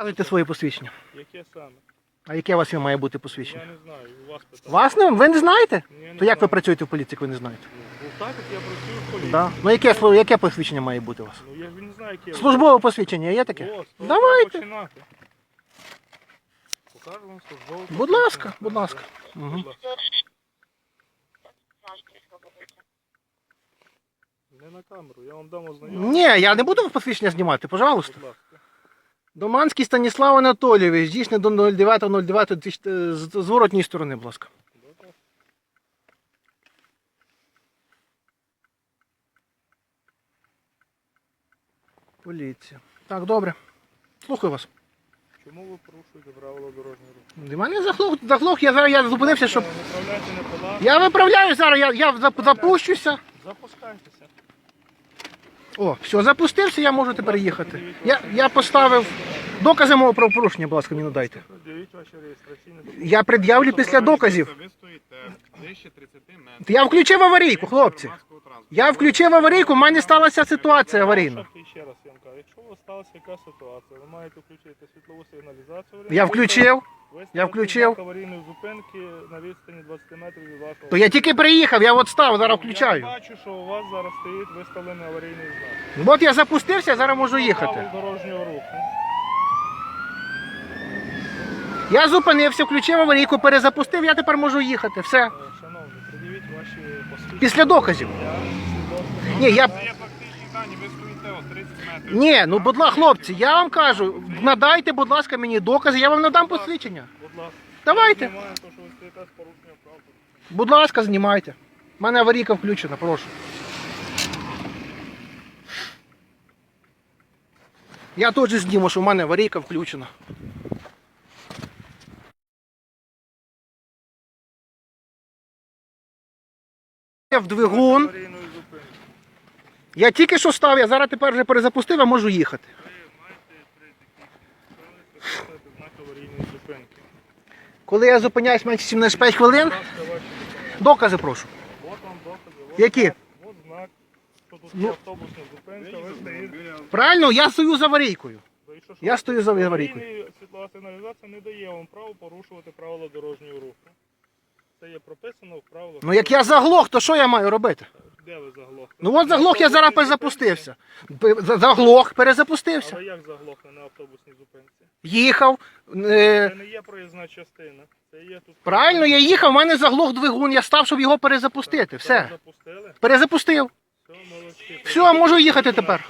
Показуйте своє посвідчення. Яке саме? А яке у вас має бути посвідчення? Я не знаю, у вас питання. Вас не ви не знаєте? Ні, я не То як ви працюєте в поліції, як ви не знаєте? Ну, так от я працюю в поліції. Да. Ну яке сло- яке посвідчення має бути у вас? Ну я ж не знаю, яке. Службове посвідчення є таке? О, з того Давайте. треба починати. Покажу вам службове Будь ласка, будь ласка. Угу. Не на камеру, я вам дам ознайомлення. Ні, я не буду посвідчення знімати, пожалуйста. Будь ласка. Доманський Станіслав Анатолійович, дійсне до 09.09 е, з зворотньої сторони, будь ласка. Поліція. Так, добре. Слухаю вас. Чому ви порушуєте правила дорожнього руху? Мене заглох, заглох, я зараз я зупинився, щоб. Пола. Я виправляю зараз, я, я зап- запущуся. Запускайтеся. О, все, запустився, я можу тепер їхати. Я, я поставив докази мого правопорушення, будь ласка, мені надайте. Документи. Я пред'явлю після доказів. Ви стоїте ближче 30 метрів. Я включив аварійку, хлопці. Я включив аварійку, в мене сталася ситуація аварійна. Ще раз я якщо у вас сталася яка ситуація, ви маєте включити світлову сигналізацію. Я включив. Я включив. аварійної зупинки на відстані 20 метрів від вашого. То я тільки приїхав, я от став, зараз включаю. Я бачу, що у вас зараз стоїть виставлений аварійний знак. От я запустився, зараз можу їхати. Правил дорожнього руху. Я зупинився, включив аварійку, перезапустив, я тепер можу їхати. Все. Е, Шановні, придивіть ваші посвідчення. Після доказів. Я свідоцтво. Ні, я є фактичні дані, ви стоїте ось 30 метрів. Ні, ну будь ласка, хлопці, я вам кажу, надайте, будь ласка, мені докази, я вам надам посвідчення. Будь ласка. Давайте. Будь ласка, знімайте. У мене аварійка включена, прошу. Я теж зніму, що в мене аварійка включена. В двигун. Я тільки що став, я зараз тепер вже перезапустив, а можу їхати. Коли я зупиняюсь менше 75 хвилин, докази прошу. Які? Ну. Правильно, я стою з аварійкою. Я стою за аварійкою. Світлова сигналізація не дає вам право порушувати правила дорожнього руху. Це є прописано в правилах. Ну як я заглох, то що я маю робити? Де ви заглохли? Ну от заглох, я зараз перезапустився. Заглох, перезапустився. А як заглохли на автобусній зупинці? Їхав. е, Це не є проїзна частина. Це є тут. Правильно, я їхав, в мене заглох двигун, я став, щоб його перезапустити. Все. Запустили? Перезапустив. Все, молодці. Все, можу їхати тепер.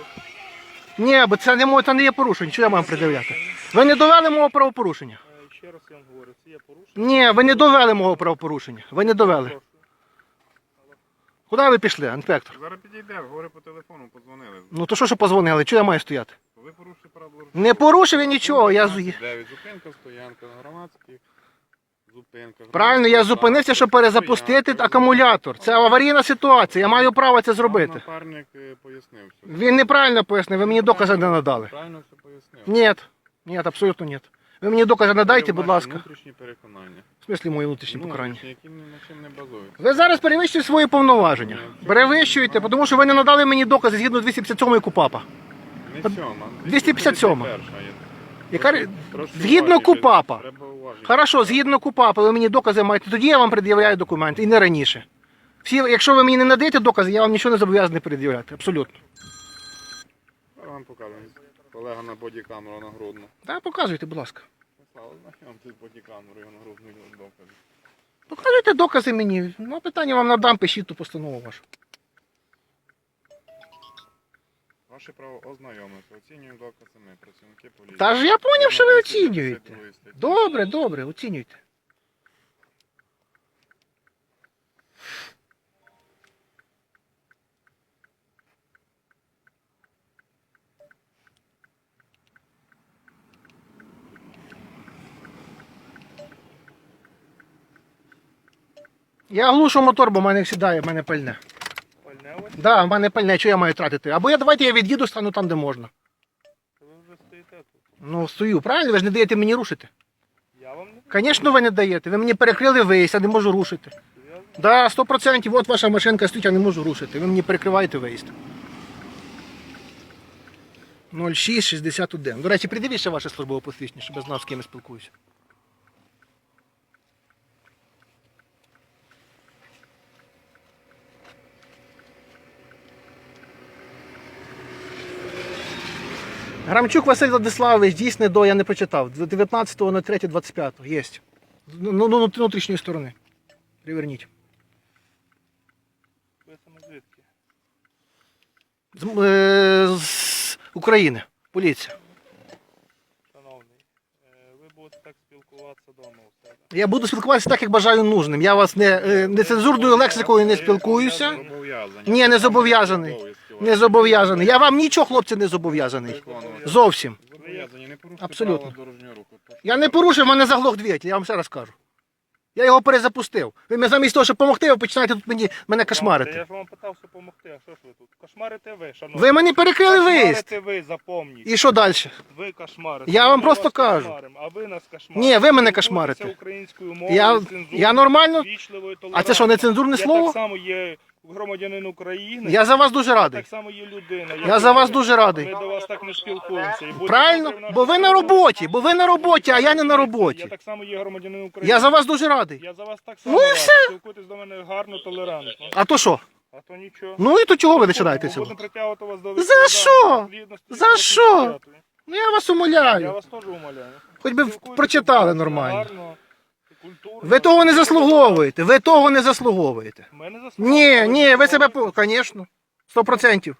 Ні, бо це не моє, це не є порушення. Що я маю пред'являти? Ви не довели мого правопорушення. Ще раз я вам говорю, це є порушення. Ні, ви не довели мого правопорушення. Ви не довели. Куди ви пішли, інспектор? Зараз підійде, говори по телефону, подзвонили. Ну то що що позвонили? Чого я маю стояти? Ви порушили правила Не порушив я нічого. Я з- 9 зупинка, стоянка на громадських зупинках. правильно, я зупинився, щоб перезапустити акумулятор. Це аварійна ситуація. Я маю право це Вам зробити. Напарник е, пояснив все. Він неправильно пояснив, ви мені докази не надали. Правильно все пояснив. Ні, ні, абсолютно ні. Ви мені докази надайте, будь ласка. Внутрішні переконання. В смислі мої внутрішні покарання. Внутрішні, які ні на чим не базуються. Ви зараз перевищуєте свої повноваження. Перевищуєте, тому що ви не надали мені докази згідно 257 КУПАПа. Не сьома. 257. є. Яка трошки згідно уважніше. КУПАПа. Треба уважніше. Хорошо, згідно КУПАПа, ви мені докази маєте, тоді я вам пред'являю документи і не раніше. Всі, якщо ви мені не надаєте докази, я вам нічого не зобов'язаний пред'являти. Абсолютно. Я вам покажу. Колега на бодікамеру нагрудну. Так, показуйте, будь ласка. Слава, знайом тут бодікамеру, його нагрудну докази. Показуйте докази мені. Ну, питання вам надам, пишіть ту постанову вашу. Ваше право ознайомити. Оцінюємо докази ми, працівники поліції. Та ж я поняв, що ви оцінюєте. Добре, добре, оцінюйте. Я глушу мотор, бо в мене сідає, в мене пальне. Пальне у вас? Да, в мене пальне, що я маю тратити? Або я давайте я від'їду, стану там, де можна. Ви вже стоїте тут. Ну, стою, правильно? Ви ж не даєте мені рушити. Я вам не Звісно, ви не даєте. Ви мені перекрили виїзд, я не можу рушити. серйозно. Да, 100%, от ваша машинка стоїть, я не можу рушити. Ви мені перекриваєте виїзд. 0661. До речі, придивіть ще ваше службове посвідчення, щоб я знав, з ким я спілкуюся. Грамчук Василь Владиславович, дійсне до, я не прочитав. 19.03.25. Є. Ну, ну, ну, внутрішньої сторони. Приверніть. З, е, з України. Поліція. Шановний, ви будете так спілкуватися вдома у себе. Я буду спілкуватися так, як бажаю нужним. Я вас не, е, нецензурною лексикою не спілкуюся. Зобов'язані. Ні, не зобов'язаний. Не зобов'язаний. Я вам нічого, хлопці, не зобов'язаний. Зовсім. Абсолютно. Я не порушив, в мене заглох двигатель, я вам ще раз кажу. Я його перезапустив. Ви мені замість того, щоб допомогти, ви починаєте тут мені, мене Я кошмарити. ж вам питав, що допомогти, а що ж ви тут? Кошмарите ви, шановний. Ви мені перекрили виїзд. Кошмарите ви, запомніть. І що далі? Ви кошмарите. Я вам Ми просто вас кажу. кошмаримо, А ви нас кошмарите. Ні, ви мене Спілкуйтеся кошмарите. українською мовою, Я, я нормально. вічливою, А це що, не цензурне Я слово? так само є громадянин України. Я за вас дуже радий. так само є людина. Я за вас дуже радий. Ми до вас так не спілкуємося. І Правильно? в нашій Бо ви на роботі, бо ви на роботі, а я не на Я роботі. так само є громадянин України. Я за вас дуже радий. Я за вас так само Ну і радий. все. Спілкуйтесь до мене гарно, толерантно. А то що? А то нічого. Ну і то чого ви Ми починаєте цього? Будемо притягувати вас до За що? За що? Ну я вас Я умоляю. вас теж умоляю. Хоч би прочитали нормально. гарно. Ви того не заслуговуєте, ви того не заслуговуєте. Ми не Ні, ні, ви себе, по- звісно, сто процентів.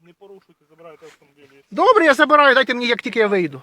Не порушуйте, забирайте автомобіль. Добре, я забираю, дайте мені, як тільки я вийду.